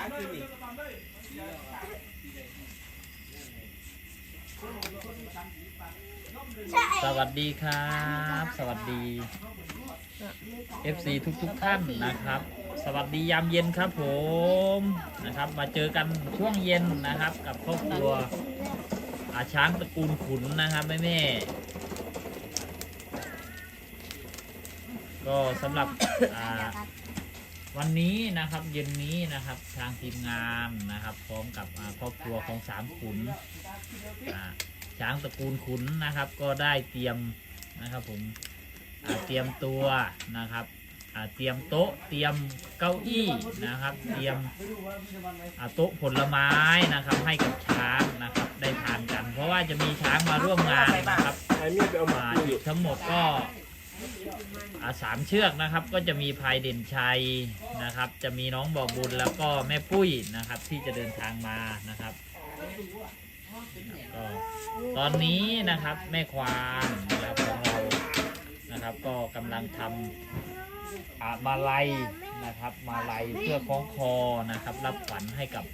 ขึ้นนี่สวัสดีครับ สวัสดี FC ทุกทุกท่านนะครับ สวัสดียามเย็นครับผมนะครับ มาเจอกันช่วงเย็นนะครับ กับครอบครัวอาช้างตระกูลขุนนะครับแม่แม่ก็สำหรับ วันนี้นะครับเย็นนี้นะครับทางทีมงานนะครับ พร้อมกับอ่าครอบครัวของสามขุนอ่าช้างตระกูลขุนนะครับ ก็ได้เตรียมนะครับผมอ่าเตรียมตัวนะครับอ่าเตรียมโต๊ะเตรียมเก้าอี้นะครับ เตรียมอ่าโต๊ะผลไม้นะครับ ให้กับช้างนะครับ ได้ทานกัน เพราะว่าจะมีช้างมาร่วมงานนะครับไอ้มีดไปเอาหมามาออียู่กทั้งหมดก็ อาสามเชือกนะครับ ก็จะมีพายเด่นชัยนะครับ จะมีน้องบอกบุญแล้วก็แม่ปุ้ยนะครับ ที่จะเดินทางมานะครับ ก็ตอนนี้นะครับแม่ควานนะครับของเรานะครับ ก็กำลังทำอ่ามาลัยนะครับ มาลัยเพื่อคล้องคอนะครับ รับขวัญให้กับ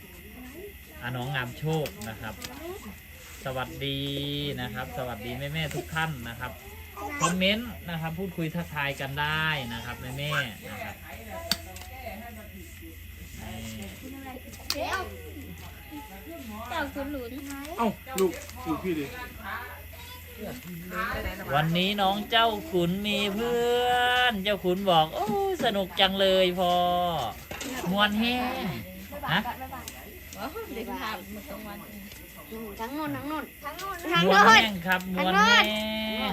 อาน้องงามโชคนะครับ สวัสดีนะครับ สวัสดีแม่แม่ทุกท่านนะครับ คอมเมนต์นะครับ พูดคุยทักทายกันได้นะครับแม่แม่ๆนะครับนี่เจ้าเจ้าคุณหลุนเอ้าลูกลูกพี่ดิวันนี้น้องเจ้าขุนมีเพื่อน เจ้าขุนบอก โอ้สนุกจังเลยพอมวนแห้งฮะว้าวเด็กถามมาตรงวันทั้งนู่นทั้งนู่นทั้งนู่นมทั้งวนนู่นแห้งครับมวนแห้ง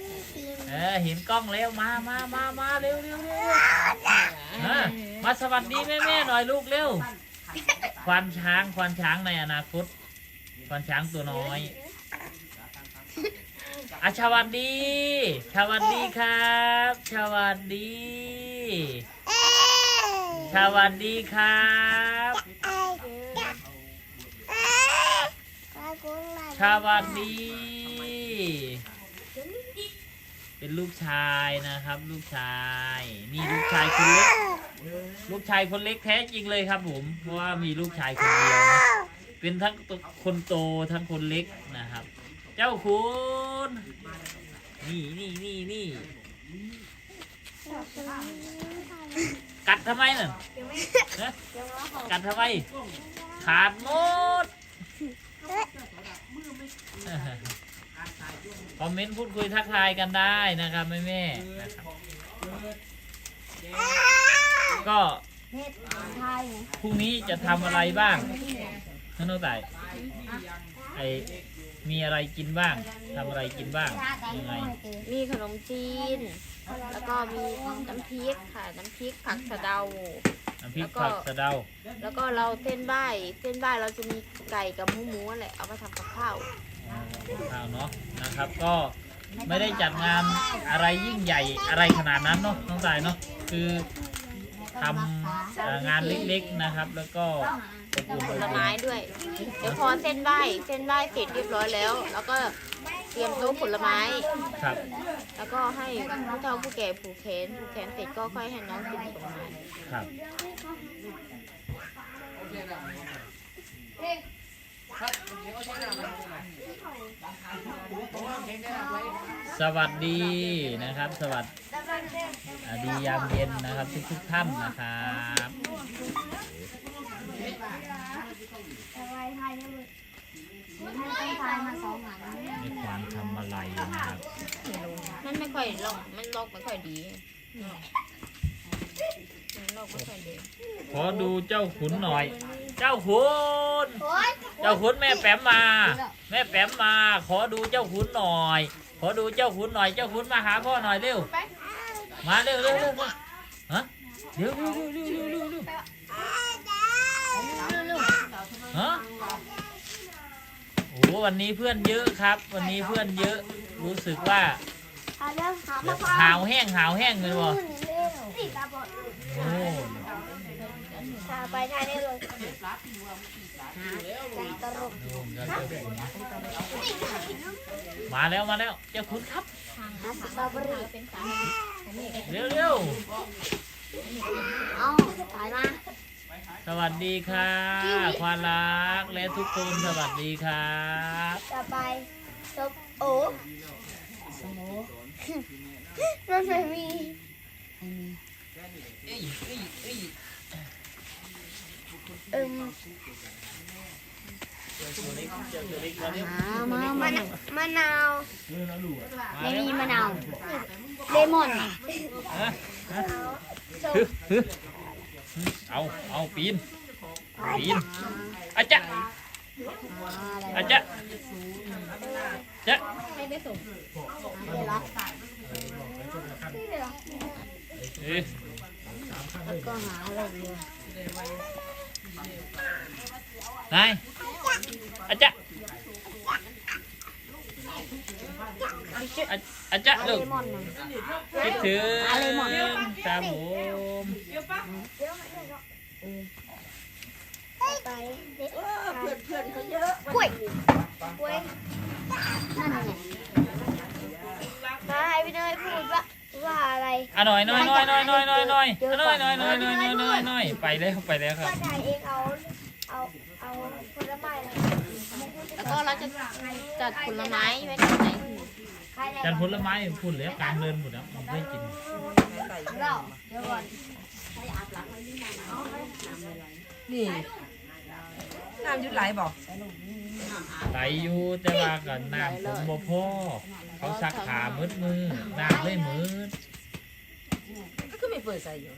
เออเห็นกล้องแล้วมามามามาเร็วเร็วเร็วเออมาสวัสดีแม่แม่ๆหน่อยลูกเร็วควานช้างควานช้างในอนาคตควานช้างตัวน้อยอะสวัสดีสวัสดีครับสวัสดีสวัสดีครับสวัสดี เป็นลูกชายนะครับ ลูกชายนี่ลูกชายคนเล็ก ลูกชายคนเล็กแท้จริงเลยครับผมเพราะว่ามีลูกชายคนเดียวนะเป็นทั้งคนโตทั้งคนเล็กนะครับ เจ้าคุณนี่นี่นี่นี่กัดทำไมน่ะกัดทำไมขาดหมด คอมเมนต์พูดคุยทักทายกันได้นะครับแม่แม่ๆนะครับก็เฮ็ดไทยพรุ่งนี้จะทำอะไรบ้างท่านโนไต่ไอมีอะไรกินบ้างทำอะไรกินบ้างยังไงมีขนมจีน แล้วก็มีน้ำพริกค่ะ น้ำพริกผักสะเดา น้ำพริกแล้วก็ผักสะเดา แล้วก็เราเส้นบ่ายเส้นบ่ายเราจะมีไก่กับหมูหมูนั่นแหละเอามาทำกับข้าวอ๋อ ข้าวเนาะนะครับก็ไม่ได้จัดงานอะไรยิ่งใหญ่อะไรขนาดนั้นเนาะน้องสายเนาะคือทำเอ่องานเล็กๆนะครับ แล้วก็อบอุ่นผลไม้ด้วย เดี๋ยวพอเส้นบ่ายเส้นบ่ายเสร็จเรียบร้อยแล้ว แล้วก็เตรียมโต๊ะผลไม้ครับ แล้วก็ให้ผู้เฒ่าผู้แก่ผูกแขนผูกแขนเสร็จก็ค่อยให้น้องกินผลไม้ครับ สวัสดีนะครับ สวัสดียามเย็นนะครับ ทุกทุกๆท่านนะครับไทยไทยนี่มันให้ต้องไทยมาสองหลังในความทำอะไรนะครับมันไม่ค่อยลอกมันลอกไม่ค่อยดี ขอดูเจ้าขุนหน่อย เจ้าขุน เจ้าขุนแม่แปมมา แม่แปมมา ขอดูเจ้าขุนหน่อย ขอดูเจ้าขุนหน่อย เจ้าขุนมาหาพ่อหน่อยเร็ว มาเร็วเร็วเร็วฮะเร็วเร็วเร็วเร็วเร็วเร็วฮะโอ้วันนี้เพื่อนเยอะครับ วันนี้เพื่อนเยอะ รู้สึกว่า หาเรื่องหาแบมะบพร้าวหาวแห้งหาวแห้งเลยบ่นี่ตาบอดโอ้ตาไปทางนี้เลยใจตลกโหเจ้าเจ้าขุนมาแล้วมาแล้วเจ้าขุนครับ หาสตรอเบอรี่เร็วเร็วเอาตายมาสวัสดีค่ะควานรักและทุกคนสวัสดีครับต่อไปซบโอ้ส มัไม่มีเอิมมะมะนาวมะนาวไม่มีมะนาวเลมอนเอา เอาปีนปีนอาจาะ อาจจะจะให้ไปส่งได้หรอเอ๊แล้วก็หาอะไรอยู่นายอาจจะอาจจะลูกคิดถึงตาหมู ไปเพื่อนเพื่อนเขาเยอะกล้วยกล้วยนั่นไงมาให้พี่เนยพูดว่าว่าอะไรอะหน่อยหน่อยหน่อยหน่อยหน่อยหน่อยหน่อยหน่อยหน่อยหน่อยหน่อยหน่อยหน่อยหน่อยไปแล้วไปแล้วครับว่าชายเองเอาเอาเอาผลไม้เลยแล้วก็เราจะจัดผลไม้ไว้ที่ไหนจันผลไม้พูดแล้วกางเดินหมดแล้วมันไม่กินเราเดี๋ยวก่อนนี่ น้ำยุดไหลบอกไหลอยู่แต่ว่าก็น้ำผมบ่พอเขาซักขามืดมือน้ำไม่มืดก็ไม่เปิดใส่อยู่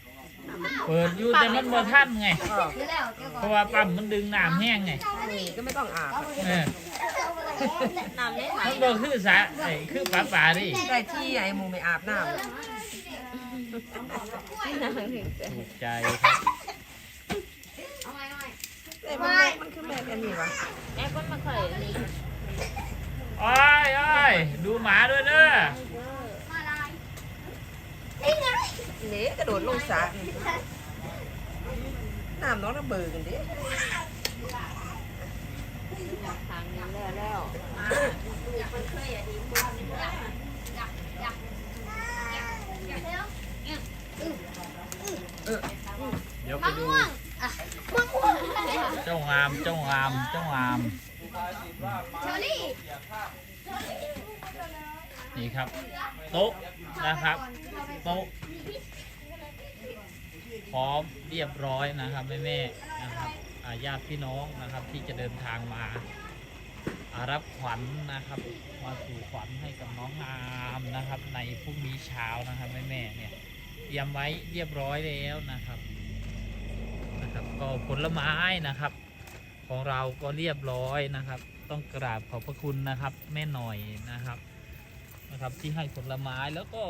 เปิดอยู่แต่มันบ่ทันไงอ๋อเดี๋ยวแล้วเดี๋ยวก่อนเพราะว่าปั๊มมันดึงน้ำแห้งไงนี่ก็ไม่ต้องอาบเออน้ำเล่นไหลมันบ่คือสระไอ้คือปลาป่าดิได้ที่ไอ้หมูไม่อาบน้ำถูกใจครับ แต่มันไม่มันคือแบบอันนี้วะแม่ก็มาเคยอันนี้โอ้ยโอ้ยดูหมาด้วยเด้อเละกระโดดลงสระน้ำน้องระเบิดกันดิทางนี้แล้วแล้วเดี๋ยวไปดู มะม่วง เจ้างามเจ้างามเจ้างามเชอรี่นี่ครับ โต๊ะนะครับ โต๊ะพร้อมเรียบร้อยนะครับแม่แม่ๆนะครับอ่าญาติพี่น้องนะครับที่จะเดินทางมาอ่ารับขวัญนะครับ มาสู่ขวัญให้กับน้องงามนะครับ ในพรุ่งนี้เช้านะครับแม่แม่ๆเนี่ยเตรียมไว้เรียบร้อยแล้วนะครับ นะครับ ก็ผลไม้นะครับ ของเราก็เรียบร้อยนะครับ ต้องกราบขอบพระคุณนะครับ แม่หน่อยนะครับนะครับ ที่ให้ผลไม้แล้วก็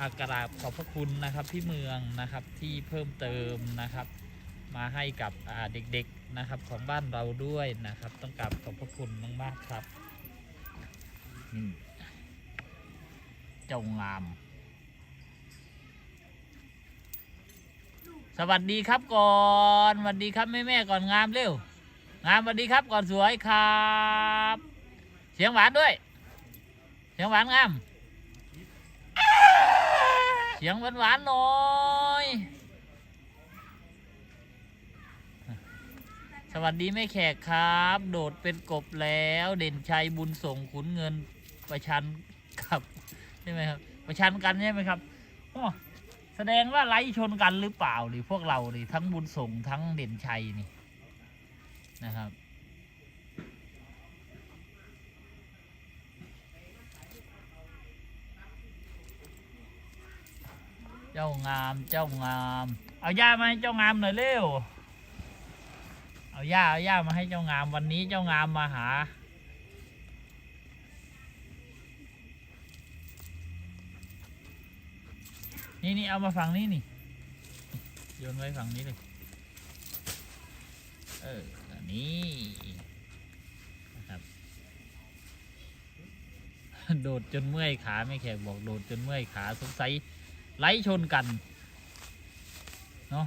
อากราบขอบพระคุณนะครับพี่เมืองนะครับที่เพิ่มเติมนะครับ มาให้กับเด็กๆนะครับของบ้านเราด้วยนะครับ ต้องกราบขอบพระคุณมากๆครับเจ้างาม สวัสดีครับก่อนสวัสดีครับแม่แม่ก่อนงามเร็ว งามสวัสดีครับก่อนสวยครับ เสียงหวานด้วย เสียงหวานงาม เสียงหวานหวานหน่อยสวัสดีแม่แขกครับ โดดเป็นกบแล้ว เด่นชัยบุญส่งขุนเงินประชันกับใช่ไหมครับ ประชันกันใช่ไหมครับอ้อ แสดงว่าไล่ชนกันหรือเปล่าหรือพวกเราดิทั้งบุญส่งทั้งเด่นชัยนี่นะครับ เจ้างามเจ้างาม เอาย่ามาให้เจ้างามหน่อยเร็ว เอาย่าเอาย่ามาให้เจ้างามวันนี้เจ้างามมาหา นี่นี่เอามาฝั่งนี้นี่โยนไว้ฝั่งนี้เลยเออนี่นะครับ โดดจนเมื่อยขาไม่แขกบอกโดดจนเมื่อยขาสงสัยไล่ชนกันเนาะ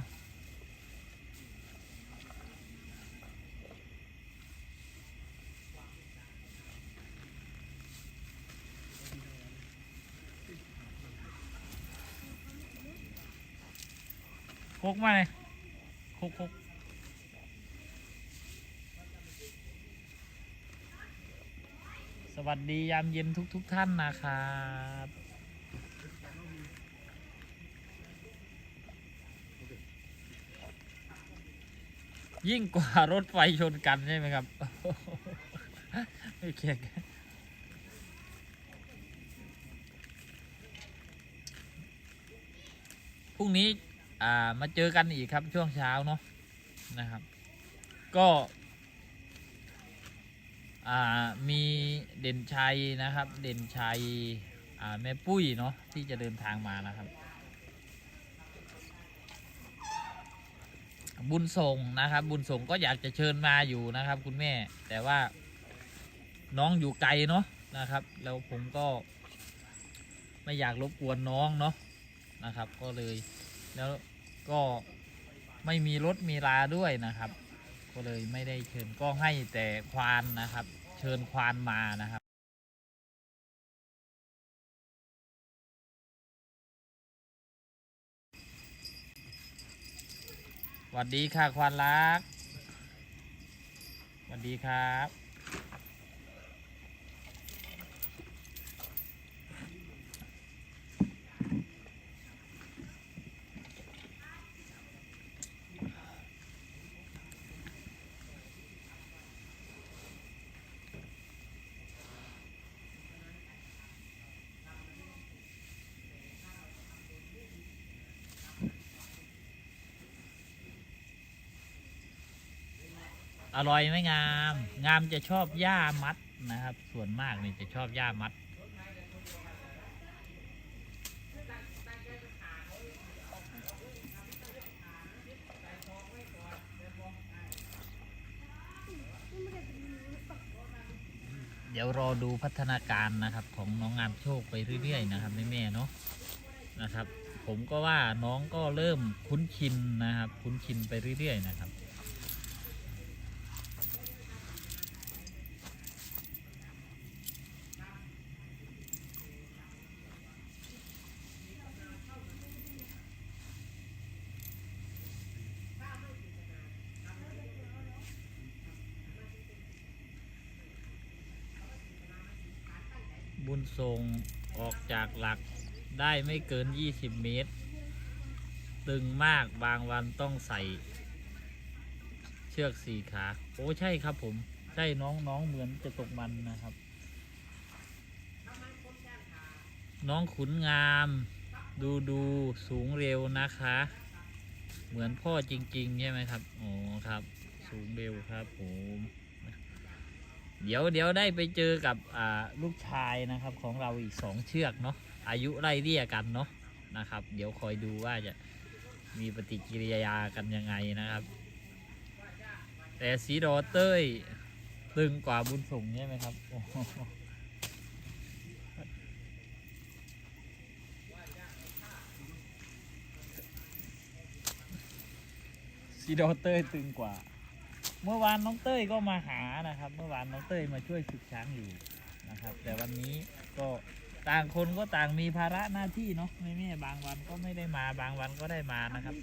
กมาเลยคกคกสวัสดียามเย็นทุกทุกท่านนะครับยิ่งกว่ารถไฟชนกันใช่ไหมครับ ไม่เคียงกันพรุ่งนี้ อ่ามาเจอกันอีกครับช่วงเช้าเนาะนะครับ ก็ อ่ามีเด่นชัยนะครับ เด่นชัยอ่าแม่ปุ้ยเนาะที่จะเดินทางมานะครับ บุญส่งนะครับ บุญส่งก็อยากจะเชิญมาอยู่นะครับ คุณแม่ แต่ว่าน้องอยู่ไกลเนาะนะครับ แล้วผมก็ไม่อยากรบกวนน้องเนาะนะครับ ก็เลย แล้วก็ไม่มีรถมีลาด้วยนะครับ ก็เลยไม่ได้เชิญก็ให้แต่ควานนะครับ เชิญควานมานะครับสวัสดีค่ะควานรักสวัสดีครับ อร่อยไหมงาม งามจะชอบหญ้ามัดนะครับ ส่วนมากนี่จะชอบหญ้ามัด เดี๋ยวรอดูพัฒนาการนะครับ ของน้องงามโชคไปเรื่อยๆ นะครับแม่ๆเนาะนะครับ ผมก็ว่าน้องก็เริ่มคุ้นชินนะครับ คุ้นชินไปเรื่อยๆนะครับ ทรงออกจากหลักได้ไม่เกิน 20 เมตร ตึงมากบางวันต้องใส่ เชือกสี่ขา โอ้ใช่ครับผม ใช่น้องน้องเหมือนจะตกมันนะครับ น้องขุนงาม ดูดูสูงเร็วนะคะ เหมือนพ่อจริง ๆ ใช่ไหมครับโอ้ครับ สูงเร็วครับผม เดี๋ยวเดี๋ยวได้ไปเจอกับลูกชายนะครับของเราอีกสองเชือกเนาะอายุไล่เลี่ยกันเนาะนะครับ เดี๋ยวคอยดูว่าจะมีปฏิกิริยากันยังไงนะครับ แต่สีดอเต้ยตึงกว่าบุญส่งใช่ไหมครับสีดอเต้ยตึงกว่า เมื่อวานน้องเต้ยก็มาหานะครับ เมื่อวานน้องเต้ยมาช่วยฝึกช้างอยู่นะครับ แต่วันนี้ก็ต่างคนก็ต่างมีภาระหน้าที่เนาะไม่แม่บางวันก็ไม่ได้มาบางวันก็ได้มานะครับ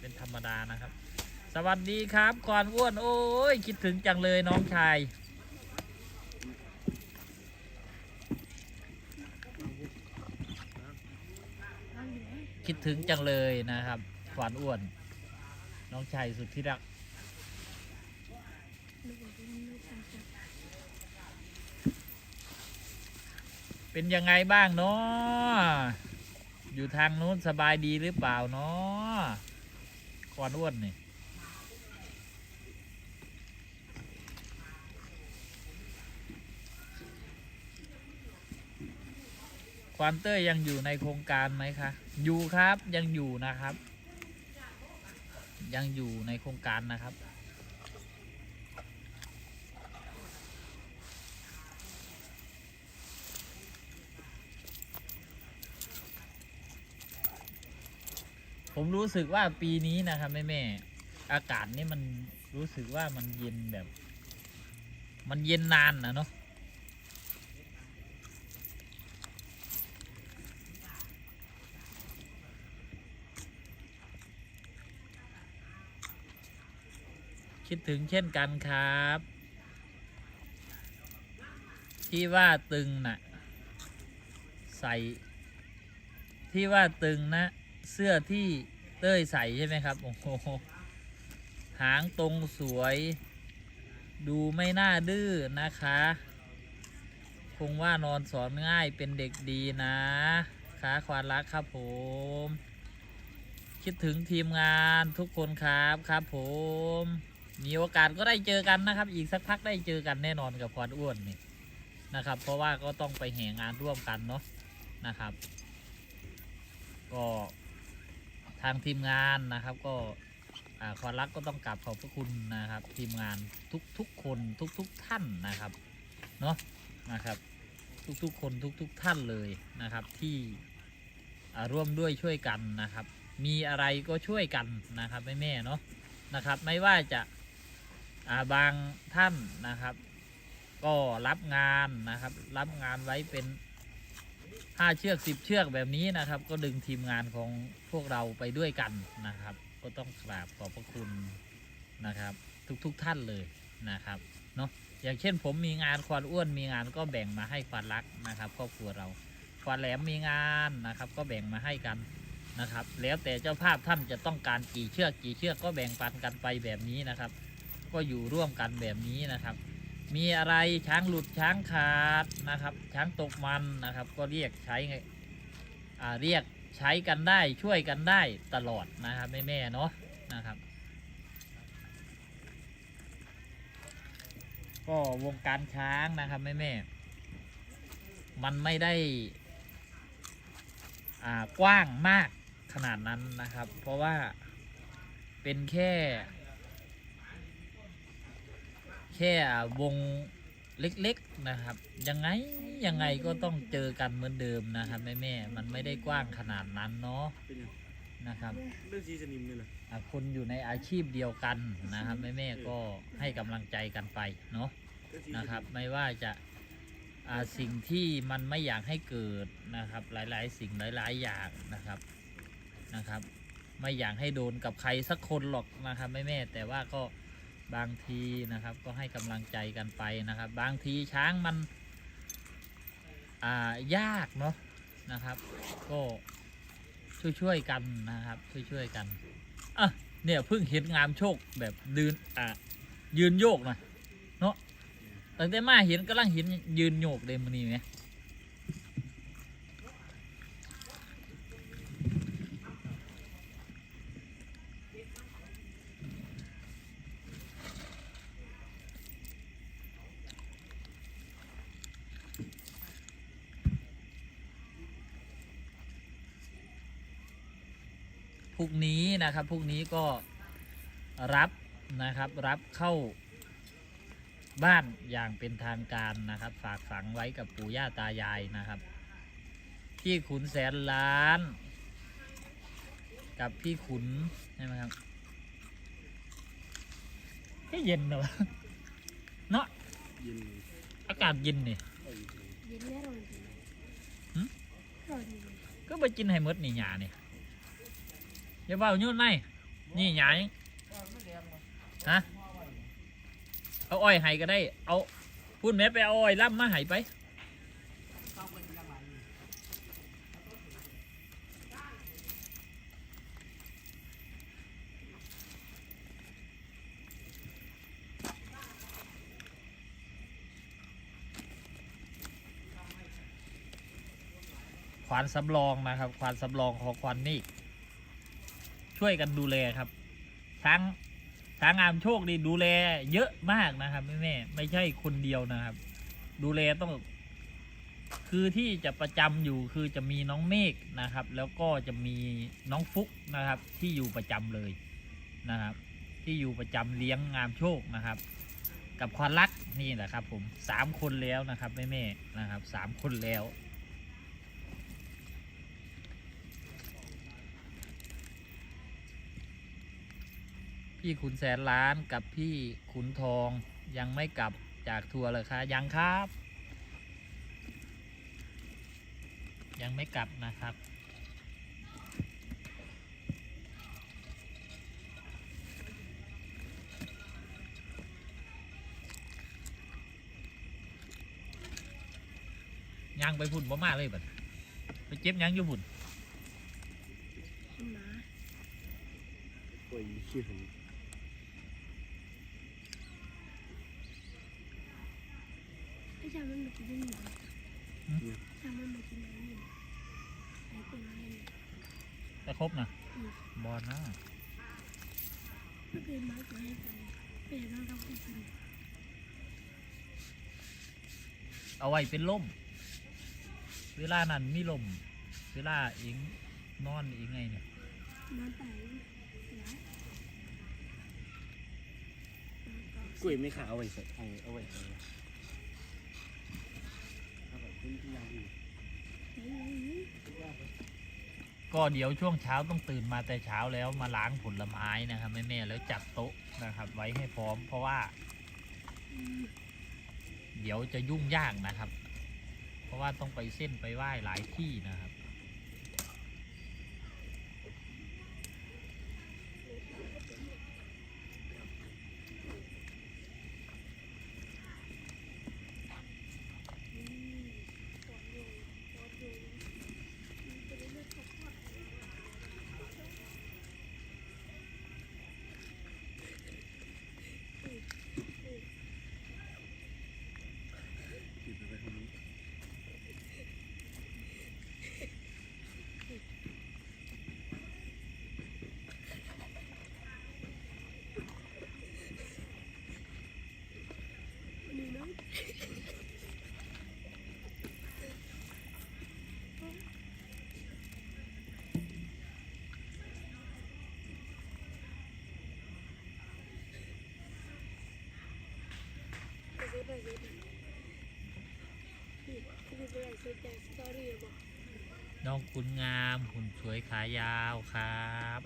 เป็นธรรมดานะครับ สวัสดีครับก่อนอ้วนโอ้ยคิดถึงจังเลยน้องชายคิดถึงจังเลยนะครับขวานอ้วน น้องชายสุดที่รัก เป็นยังไงบ้างเนาะอยู่ทางนู้นสบายดีหรือเปล่าเนาะควานอ้วนนี่ควานเต้ยยังอยู่ในโครงการไหมคะ อยู่ครับยังอยู่นะครับ ยังอยู่ในโครงการนะครับ ผมรู้สึกว่าปีนี้นะครับแม่แม่อากาศนี่มันรู้สึกว่ามันเย็นแบบ มันเย็นนานนะเนาะคิดถึงเช่นกันครับ ที่ว่าตึงน่ะ ใส่ที่ว่าตึงนะ เสื้อที่เต้ยใส่ใช่ไหมครับ โอ้โห หางตรงสวย ดูไม่น่าดื้อนะคะ คงว่านอนสอนง่ายเป็นเด็กดีนะขาควานรักครับผม คิดถึงทีมงานทุกคนครับครับผม มีโอกาสก็ได้เจอกันนะครับ อีกสักพักได้เจอกันแน่นอนกับควานอ้วนนี่นะครับ เพราะว่าก็ต้องไปแห่งานร่วมกันเนาะนะครับ ก็ ทางทีมงานนะครับก็อ่าควานรักก็ต้องกราบขอบพระคุณนะครับ ทีมงานทุกทุกๆคนทุกทุกๆท่านนะครับเนาะนะครับ ทุกทุกๆคนทุกทุกๆท่านเลยนะครับที่ร่วมด้วยช่วยกันนะครับ มีอะไรก็ช่วยกันนะครับแม่แม่ๆเนาะนะครับ ไม่ว่าจะาบางท่านนะครับ ก็รับงานนะครับ รับงานไว้เป็น ห้าเชือกสิบเชือกแบบนี้นะครับ ก็ดึงทีมงานของพวกเราไปด้วยกันนะครับ ก็ต้องกราบขอบพระคุณนะครับ ทุกๆทท่านเลยนะครับเนาะอย่างเช่นผมมีงานควานอ้วนมีงานก็แบ่งมาให้ควานรักนะครับครอบครัวเราควานแหลมมีงานนะครับ ก็แบ่งมาให้กันนะครับ แล้วแต่เจ้าภาพท่านจะต้องการกี่เชือกกี่เชือกก็แบ่งปันกันไปแบบนี้นะครับ ก็อยู่ร่วมกันแบบนี้นะครับ มีอะไรช้างหลุดช้างขาดนะครับ ช้างตกมันนะครับ ก็เรียกใช้ไงเรียกใช้กันได้ช่วยกันได้ตลอดนะครับแม่แม่ๆเนาะนะครับ ก็วงการช้างนะครับแม่แม่ๆมันไม่ได้อ่ากว้างมากขนาดนั้นนะครับ เพราะว่าเป็นแค่ ค่วงเล็กๆนะครับ ยังไงยังไงก็ต้องเจอกันเหมือนเดิมนะครับแม่แม่ๆมันไม่ได้กว้างขนาดนั้นเนาะเป็นยังนะครับเรื่องซีสนิมนี่แหละอะคนอยู่ในอาชีพเดียวกันนะครับแม่แม่ๆก็ให้กำลังใจกันไปเนาะ เรื่องซีสนะครับไม่ว่าจะอ่าสิ่งที่มันไม่อยากให้เกิดนะครับ หลายๆ สิ่งหลายๆอย่างนะครับนะครับ ไม่อยากให้โดนกับใครสักคนหรอกนะครับแม่แม่ๆแต่ว่าก็ บางทีนะครับก็ให้กำลังใจกันไปนะครับ บางทีช้างมันอ่ายากเนาะนะครับ ก็ช่วยๆกันนะครับ ช่วยๆกันอะเนี่ยเพิ่งเห็นงามโชคแบบดืนอะยืนโยกน่อยเนาะตั้งแต่มาเห็นกำลังเห็นยืนโยกเลยมันนี่ไหม พรุ่ง นี้นะครับพรุ่งนี้ก็รับนะครับรับเข้าบ้านอย่างเป็นทางการนะครับ ฝากฝังไว้กับปู่ย่าตายายนะครับ พี่ขุนแสนล้าน กับพี่ขุนใช่ไหมครับก็เย็นเนอะเนาะเย็นอากาศเย็นนี่ยินไม่รอดีหึรอดีก็ไปกินให้หมดนี่หยานี่ อย่าเบาโยุ่นในนี่หยายฮะเอาอ้อยให้ก็ได้ เอาพูดแม่ไปเอาอ้อยล่ำมาให้ไปควานสำรองนะครับควานสำรองของควานนี่ ช่วยกันดูแลครับ ช้างช้างงามโชคดีดูแลเยอะมากนะครับแม่แม่ไม่ใช่คนเดียวนะครับ ดูแลต้อง คือที่จะประจำอยู่คือจะมีน้องเมฆนะครับ แล้วก็จะมีน้องฟุกนะครับ ที่อยู่ประจำเลยนะครับ ที่อยู่ประจำเลี้ยงงามโชคนะครับ กับควานรักนี่แหละครับ ผมสามคนแล้วนะครับแม่แม่นะครับสามคนแล้ว พี่ขุนแสนล้านกับพี่ขุนทองยังไม่กลับจากทัวร์เลยคะยังครับ ยังไม่กลับนะครับ ยังไปพุ่นบ่มาเลยบัดไปเจ็บยังอยู่พุ่น มาโอ้ยขี้ผม ไอ้ ชามันมากินได้หนูชามันมากินน้ำอยู่ไอ้ตัวน้อยเนี่ยแต่ครบนะบอลนะก็เคยมาจะให้ไปไปเห็นเราไปกินเอาไว้เป็นล่ม เวลานั้นมีลม เวลาเองนอนเองไงเนี่ยน้ำไปเสียกล้วยไม่ขาเอาไว้ใส่เอาเอาไว้ใส่เอาแบบพื้นที่ยางอี ก็เดี๋ยวช่วงเช้าต้องตื่นมาแต่เช้าแล้วมาล้างผลไม้นะครับแม่ๆแล้วจัดโต๊ะนะครับ ไว้ให้พร้อม เพราะว่า เดี๋ยวจะยุ่งยากนะครับ เพราะว่าต้องไปเส้นไปไหว้หลายที่นะครับ เนาะน้องคุณงามหุ่นสวยขายาวครับ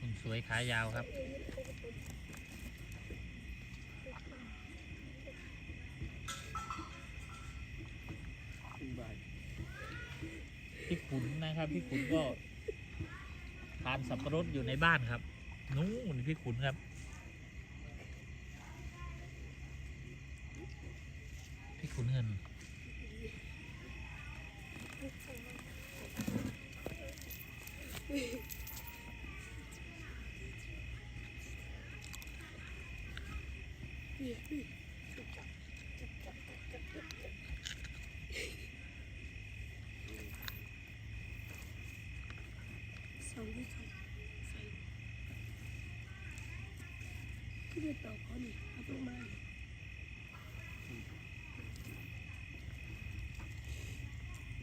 หุ่นสวยขายาวครับ ขึ้นบ่าย พี่ขุ นะครับ พี่ขุนก็ทานสับปะรดอยู่ในบ้านครับ นู้นพี่ขุนครับ พี่ขุนเงินสองที่สองใส่ ที่ไปต่อเขานี่เอาต้นไม้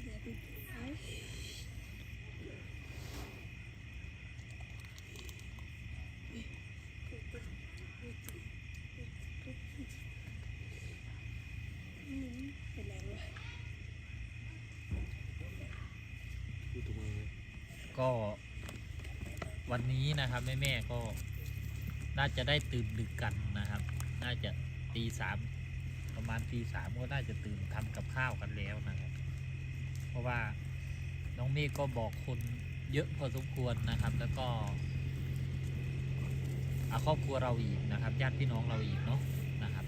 เดี๋ยวไปเอาอืมเป็นไรวะอยู่ตรงนี้ก็วันนี้นะครับแม่แม่ก็ น่าจะได้ตื่นดึกกันนะครับ น่าจะตีสามประมาณตีสามก็น่าจะตื่นทำกับข้าวกันแล้วนะครับ เพราะว่าน้องเมฆก็บอกคนเยอะพอสมควรนะครับ แล้วก็อาครอบครัวเราอีกนะครับญาติพี่น้องเราอีกเนาะนะครับ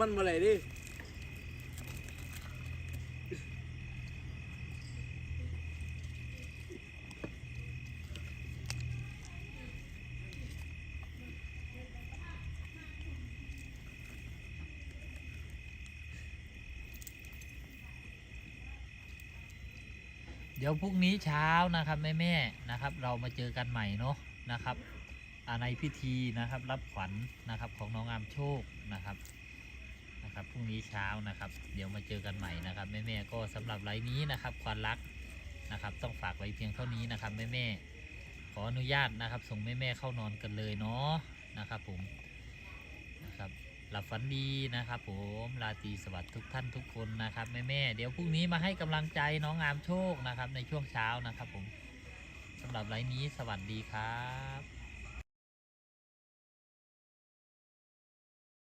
มันมาเลยดิเดี๋ยวพรุ่งนี้เช้านะครับแม่แม่นะครับ เรามาเจอกันใหม่เนาะนะครับในพิธีนะครับ รับขวัญนะครับของน้องอามโชคนะครับ นะครับพรุ่งนี้เช้านะครับ เดี๋ยวมาเจอกันใหม่นะครับแม่แม่ๆก็สำหรับไลน์นี้นะครับความรักนะครับ ต้องฝากไว้เพียงเท่านี้นะครับแม่แม่ๆขออนุญาตนะครับ ส่งแม่ๆเข้านอนกันเลยเนาะนะครับ ผมนะครับหลับฝันดีนะครับ ผมราตรีสวัสดิ์ทุกท่านทุกคนนะครับแม่ๆเดี๋ยวพรุ่งนี้มาให้กำลังใจน้องงามโชคนะครับ ในช่วงเช้านะครับ ผมสำหรับไลน์นี้สวัสดีครับ